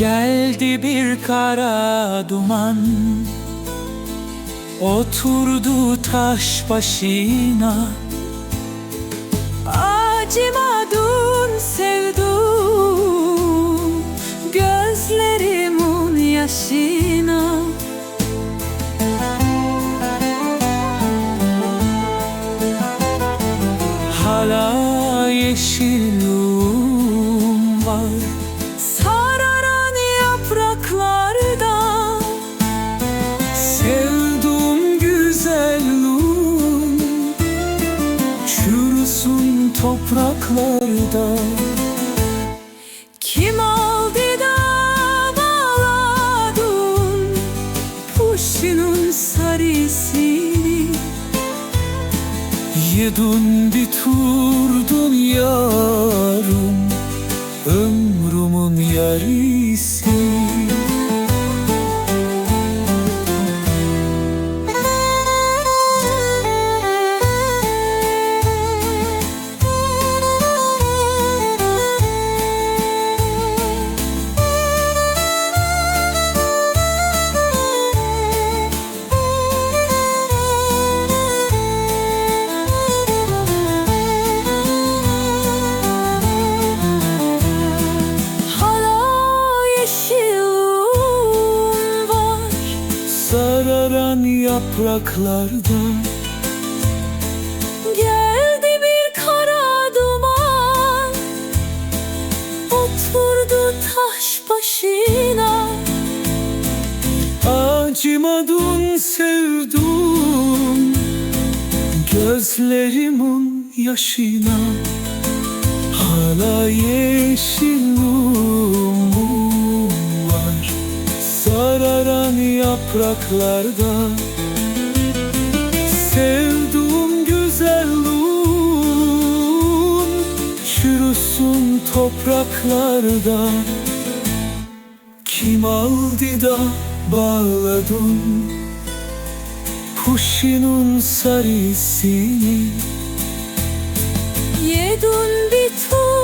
Geldi bir kara duman. Oturdu taş başına. Acımadın sevdum Gözlerimin yaşına. Hala yeşilliğim topraklarda. Kim aldı da bağladın Kuşunun sarısını Yedun biturdun yarım Ömrümün yarısı Sararan yapraklarda Geldi bir kara duman Oturdu taş başına. Acımadın sevdum Gözlerimin yaşına. Hala yeşilliğim var Sararan yapraklarda Sevduğum güzelliğim Çürüsün topraklarda. Kim aldı da bağladın? Kuşunun sarısını Yedun biturdun yarım